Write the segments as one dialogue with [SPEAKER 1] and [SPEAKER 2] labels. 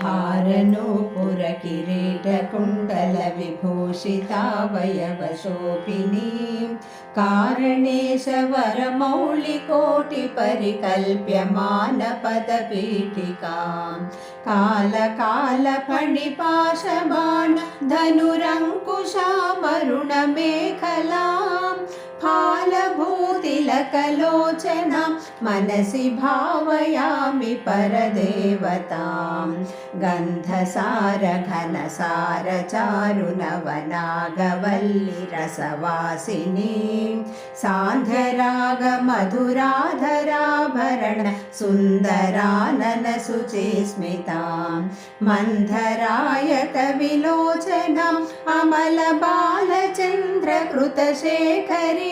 [SPEAKER 1] हारनूपुरकिरीटकुण्डलविभूषितावयवशोभिनीं कारणेशवरमौलिकोटिपरिकल्प्यमानपदपीठिकां कालकालफणिपाशबाण धनुरङ्कुशामरुणमेखलां फालभूतिलकलोचनां मनसि भावयामि परदेवतां। गन्धसारघनसारचारुनवनागवल्लिरसवासिनीं। सान्ध्यरागमधुराधराभरण सुन्दराननसुचिस्मितां मन्धरायतविलोचनम् अमलबालचन्द्रकृतशेखरीम्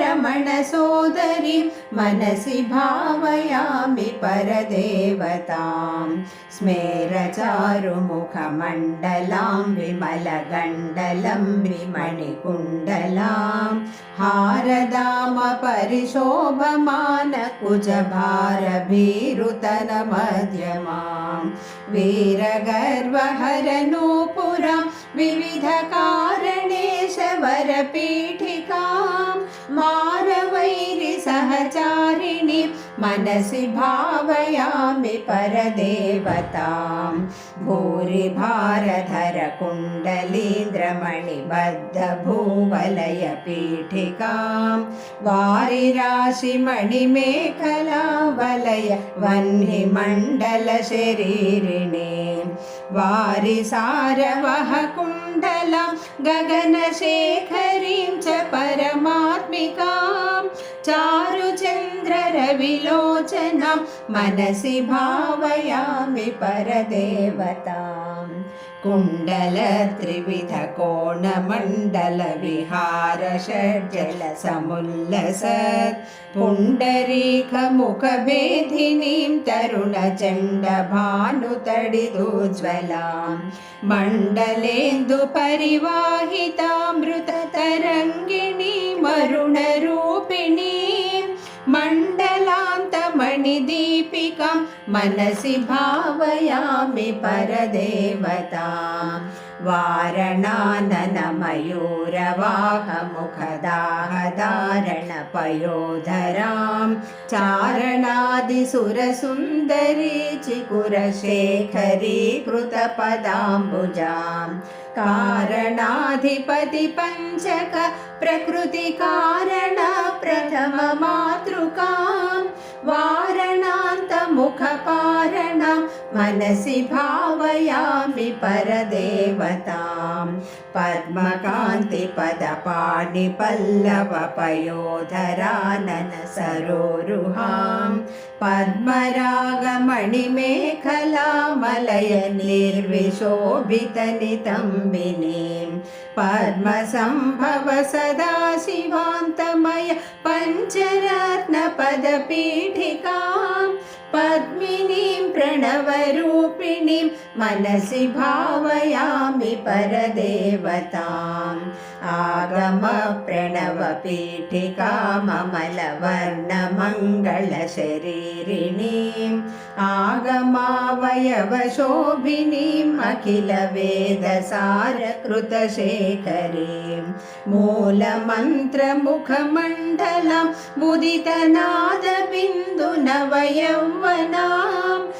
[SPEAKER 1] रमणसोदरि मनसि भावयामि परदेवतां स्मेरचारुमुखमण्डलां विमलगण्डलम्बिमणिकुण्डलां हारदामपरिशोभमानकुजभारभीरुतनमध्यमां वीरगर्वहरनूपुरां विविधका പീഠി मनसि भावयामि परदेवतां भूरिभारधरकुण्डलीन्द्रमणिबद्धभूवलयपीठिकां वारिराशिमणिमेखलावलय वह्निमण्डलशरीरिणीं वारिसारवः कुण्डलं गगनशेखरीं च परमात्मिकां। चारुचन्द्ररविलोचनां मनसि भावयामि परदेवताम् कुण्डलत्रिविधकोणमण्डलविहारषड्जलसमुल्लसत् पुण्डरीकमुखभेदिनीं तरुणचण्डभानुतडिदुज्ज्वलां मण्डलेन्दुपरिवाहितामृततरङ्गिणीमरुणरूपिणीं मण्डलान्तमणिदीपिकां मनसि भावयामि परदेवतां। वारणाननमयूरवाहमुखदाहधारणपयोधरां चारणादिसुरसुन्दरी चिकुरशेखरी कृतपदाम्बुजां कारणाधिपतिपञ्चक प्रकृतिकारण प्रथममातृकां वारणान्तमुखपारणं मनसि भावयामि परदेवतां पद्मकान्तिपदपाणिपल्लवपयोधराननसरोरुहां पद्मरागमणिमेखलामलय निर्विशोभितनितम्बिनीं पद्मसम्भव सदा शिवान्तमय पञ्चरत्नपदपीठिकां पद्मिनीं प्रणवरूपिणीं मनसि भावयामि परदेवताम्। आगमप्रणवपीठिकाममलवर्णमङ्गलशरीरिणीम् आगमावयवशोभिनीम् अखिलवेदसारकृतशेखरीं मूलमन्त्रमुखमण्डलं मुदितनादबिन्दुनवयौवनां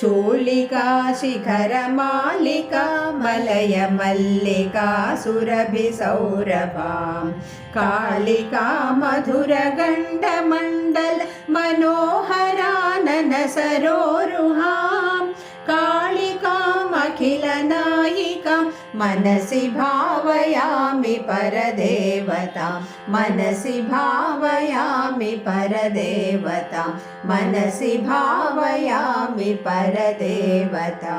[SPEAKER 1] कालिकातिमिरकुन्तलान्तघनभृङ्गमङ्गलविराजिनीं चूलिकाशिखरमालिका मलयमल्लिकासुरभिसौरभां कालिका मधुरगण्डमण्डल मनोहराननसरोरुहां कालिकामखिलनायिकां मनसि भावयामि परदेवतां मनसि भावयामि परदेवतां मनसि भावयामि परदेवता